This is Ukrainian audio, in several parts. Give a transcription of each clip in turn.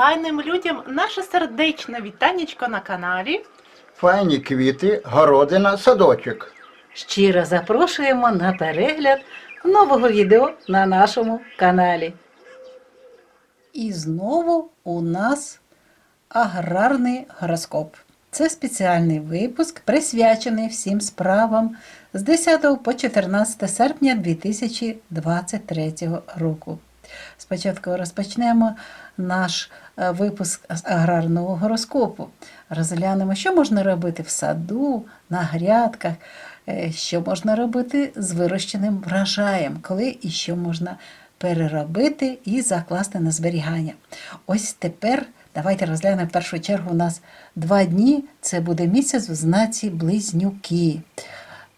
файним людям наше сердечне вітанечко на каналі. Файні квіти, городина, садочок. Щиро запрошуємо на перегляд нового відео на нашому каналі. І знову у нас аграрний гороскоп. Це спеціальний випуск, присвячений всім справам з 10 по 14 серпня 2023 року. Спочатку розпочнемо наш е, випуск аграрного гороскопу. Розглянемо, що можна робити в саду, на грядках, е, що можна робити з вирощеним врожаєм, коли і що можна переробити і закласти на зберігання. Ось тепер давайте розглянемо в першу чергу у нас два дні. Це буде місяць в знаці близнюки.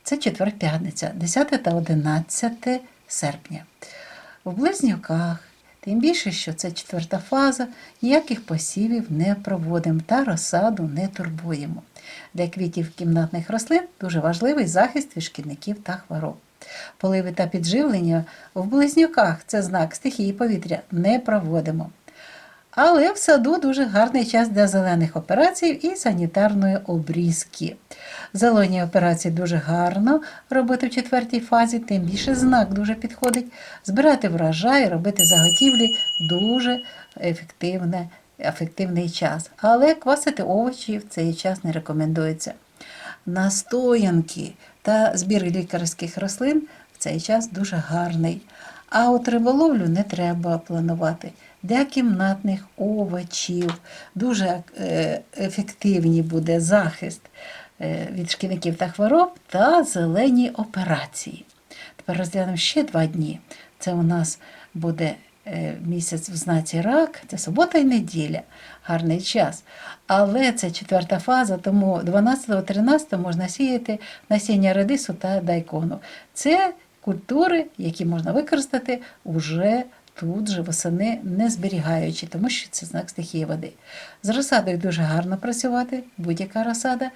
Це четвер п'ятниця, 10 та 11 серпня. В близнюках, тим більше, що це четверта фаза, ніяких посівів не проводимо та розсаду не турбуємо. Для квітів кімнатних рослин дуже важливий захист від шкідників та хвороб. Поливи та підживлення в близнюках це знак стихії повітря не проводимо. Але в саду дуже гарний час для зелених операцій і санітарної обрізки. Зелені операції дуже гарно робити в четвертій фазі, тим більше знак дуже підходить. Збирати врожай, робити заготівлі дуже ефективне, ефективний час. Але квасити овочі в цей час не рекомендується. Настоянки та збір лікарських рослин в цей час дуже гарний. А от риболовлю не треба планувати. Для кімнатних овочів дуже е, ефективний буде захист е, від шкідників та хвороб та зелені операції. Тепер розглянемо ще два дні. Це у нас буде е, місяць в знаці рак, це субота і неділя, гарний час. Але це четверта фаза, тому 12-13 можна сіяти насіння редису та дайкону. Це культури, які можна використати уже тут же восени, не зберігаючи, тому що це знак стихії води. З розсадою дуже гарно працювати, будь-яка розсада.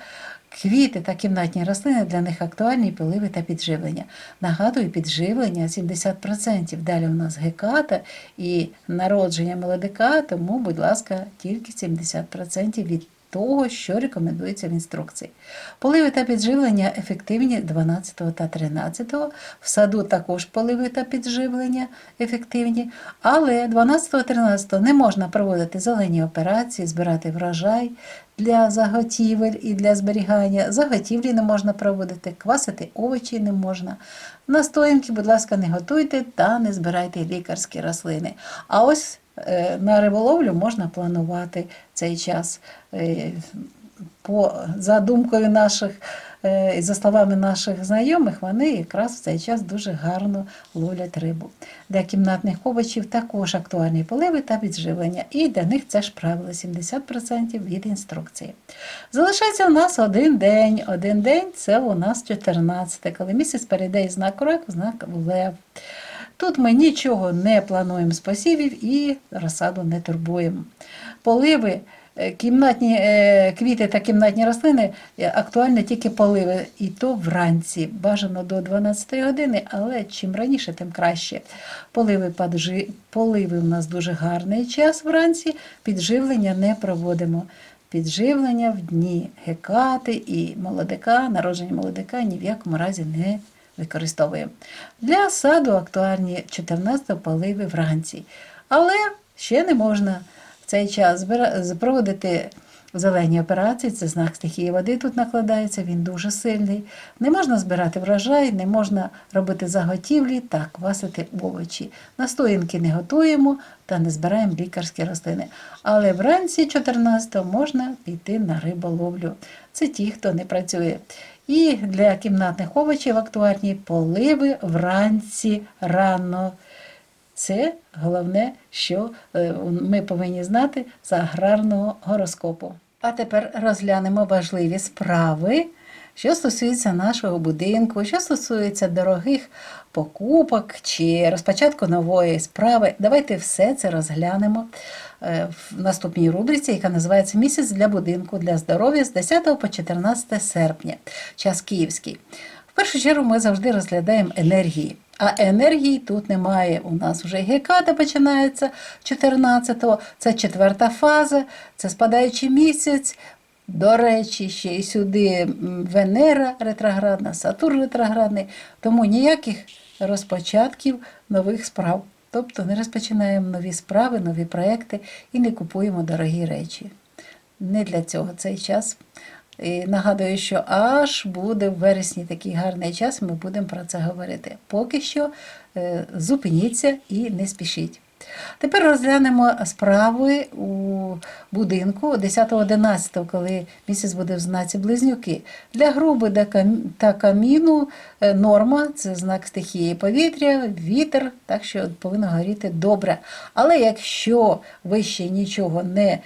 Квіти та кімнатні рослини для них актуальні поливи та підживлення. Нагадую, підживлення 70%. Далі у нас геката і народження молодика, тому, будь ласка, тільки 70% від того, що рекомендується в інструкції. Поливи та підживлення ефективні 12 та 13. В саду також поливи та підживлення ефективні, але 12-13 не можна проводити зелені операції, збирати врожай для заготівель і для зберігання. Заготівлі не можна проводити, квасити овочі не можна. Настоянки, будь ласка, не готуйте та не збирайте лікарські рослини. А ось е, на риболовлю можна планувати цей час. Е, По, за думкою наших за словами наших знайомих, вони якраз в цей час дуже гарно ловлять рибу. Для кімнатних овочів також актуальні поливи та підживлення, і для них це ж правило 70% від інструкції. Залишається у нас один день. Один день це у нас 14, коли місяць перейде із знаку рак в знак лев. Тут ми нічого не плануємо з посівів і розсаду не турбуємо. Поливи, е, кімнатні е, квіти та кімнатні рослини е, актуальні тільки поливи, і то вранці. Бажано до 12 години, але чим раніше, тим краще. Поливи, поджи- поливи у нас дуже гарний час вранці, підживлення не проводимо. Підживлення в дні гекати і молодика, народження молодика ні в якому разі не використовуємо. Для саду актуальні 14 поливи вранці. Але ще не можна цей час проводити зелені операції, це знак стихії води тут накладається, він дуже сильний. Не можна збирати врожай, не можна робити заготівлі та квасити овочі. Настоянки не готуємо та не збираємо лікарські рослини. Але вранці 14-го можна піти на риболовлю. Це ті, хто не працює. І для кімнатних овочів актуальні поливи вранці рано. Це головне, що е, ми повинні знати з аграрного гороскопу. А тепер розглянемо важливі справи, що стосуються нашого будинку, що стосується дорогих покупок чи розпочатку нової справи. Давайте все це розглянемо е, в наступній рубриці, яка називається Місяць для будинку для здоров'я з 10 по 14 серпня, час київський. В першу чергу ми завжди розглядаємо енергії. А енергії тут немає. У нас вже геката починається 14-го, це четверта фаза, це спадаючий місяць. До речі, ще й сюди Венера ретроградна, Сатурн ретроградний, тому ніяких розпочатків нових справ. Тобто не розпочинаємо нові справи, нові проекти і не купуємо дорогі речі. Не для цього цей час. І нагадую, що аж буде в вересні такий гарний час, ми будемо про це говорити. Поки що е, зупиніться і не спішіть. Тепер розглянемо справи у будинку 10-11, коли місяць буде в знаці близнюки. Для груби та каміну е, норма це знак стихії повітря, вітер, так що повинно горіти добре. Але якщо ви ще нічого не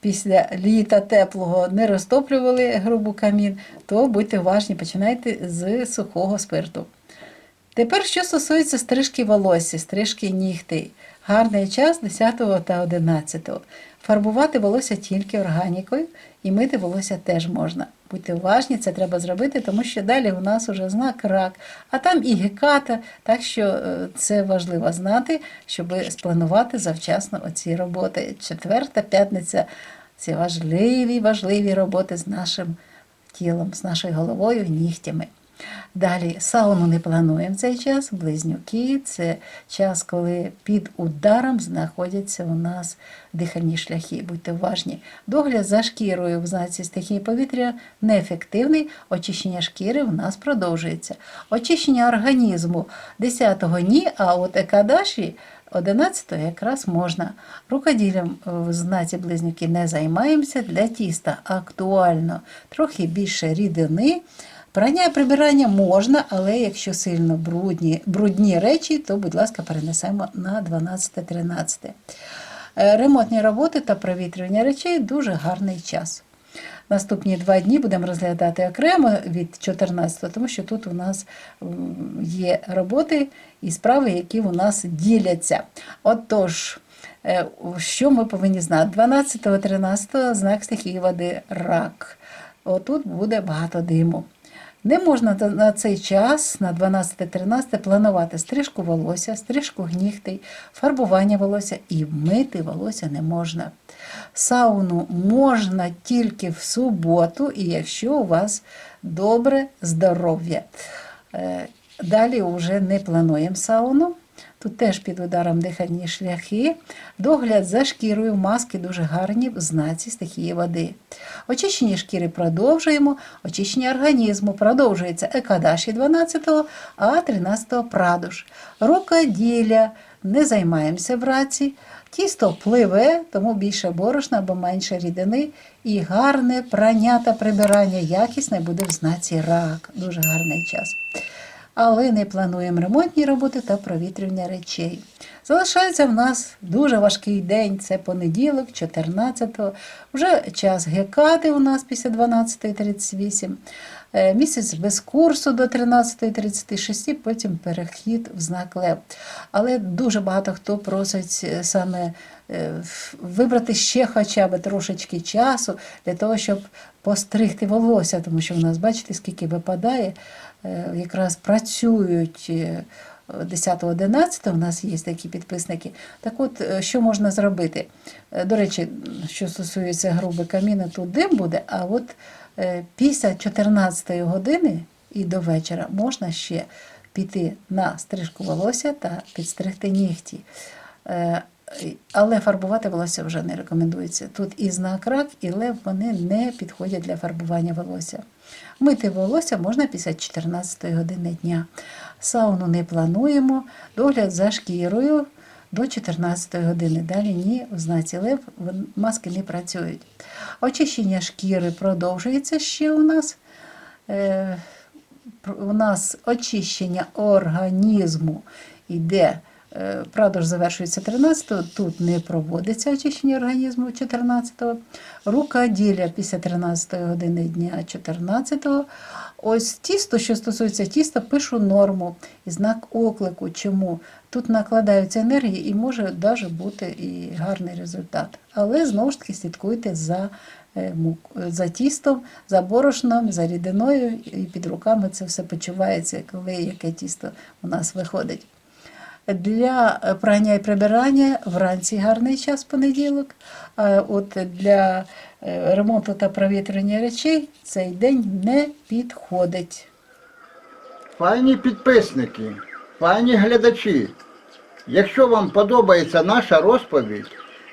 після літа теплого не розтоплювали грубу камін, то будьте уважні, починайте з сухого спирту. Тепер, що стосується стрижки волосся, стрижки нігтей. Гарний час 10 та 11. Фарбувати волосся тільки органікою і мити волосся теж можна. Будьте уважні, це треба зробити, тому що далі у нас уже знак рак, а там і геката, так що е, це важливо знати, щоб спланувати завчасно оці роботи. Четверта п'ятниця це важливі, важливі роботи з нашим тілом, з нашою головою, нігтями. Далі сауну не плануємо цей час. Близнюки це час, коли під ударом знаходяться у нас дихальні шляхи. Будьте уважні. Догляд за шкірою в знаці стихії повітря неефективний. Очищення шкіри в нас продовжується. Очищення організму 10-го ні, а от екадаші 11 якраз можна. Рукоділлям в знаці близнюки не займаємося. Для тіста актуально трохи більше рідини. Прання і прибирання можна, але якщо сильно брудні, брудні речі, то, будь ласка, перенесемо на 12-13. Е, Ремонтні роботи та провітрювання речей дуже гарний час. Наступні два дні будемо розглядати окремо від 14, тому що тут у нас є роботи і справи, які у нас діляться. Отож, е, що ми повинні знати? 12-13 знак стихії води рак. Отут буде багато диму. Не можна на цей час, на 12-13, планувати стрижку волосся, стрижку гнігтей, фарбування волосся і мити волосся не можна. Сауну можна тільки в суботу, і якщо у вас добре здоров'я. Е, Далі вже не плануємо сауну. Тут теж під ударом дихальні шляхи. Догляд за шкірою, маски дуже гарні в знаці стихії води. Очищення шкіри продовжуємо, очищення організму продовжується екадаші 12, а 13-го прадуш. Рукоділля, не займаємося в раці. Тісто пливе, тому більше борошна або менше рідини. І гарне прання прибирання якісне буде в знаці рак. Дуже гарний час але не плануємо ремонтні роботи та провітрювання речей. Залишається в нас дуже важкий день, це понеділок, 14-го. Вже час гекати у нас після 12.38. Е, Місяць без курсу до 13.36, потім перехід в знак Лев. Але дуже багато хто просить е, саме е, вибрати ще хоча б трошечки часу для того, щоб постригти волосся, тому що в нас, бачите, скільки випадає, якраз працюють. Е, 10-11 у нас є такі підписники. Так от, е, що можна зробити? Е, До речі, що стосується груби каміни, тут дим буде, а от е, після 14 години і до вечора можна ще піти на стрижку волосся та підстригти нігті. Але фарбувати волосся вже не рекомендується. Тут і знак рак, і лев вони не підходять для фарбування волосся. Мити волосся можна після 14 години дня. Сауну не плануємо, догляд за шкірою до 14 години. Далі ні, в знаці лев маски не працюють. Очищення шкіри продовжується ще у нас. Е, у нас очищення організму йде. Е, Продаж завершується 13-го, тут не проводиться очищення організму 14-го. Рукоділля після 13-ї години дня 14-го. Ось тісто, що стосується тіста, пишу норму і знак оклику. Чому? Тут накладаються енергії і може навіть бути і гарний результат. Але знову ж таки слідкуйте за, е, за тістом, за борошном, за рідиною, і під руками це все почувається, коли яке тісто у нас виходить. Для е, прання і прибирання вранці гарний час понеділок. А от для е, ремонту та провітрення речей цей день не підходить. Файні підписники, файні глядачі. Якщо вам подобається наша розповідь,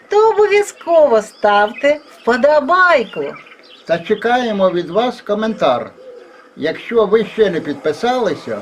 То обов'язково ставте вподобайку. та чекаємо від вас коментар. Якщо ви ще не підписалися,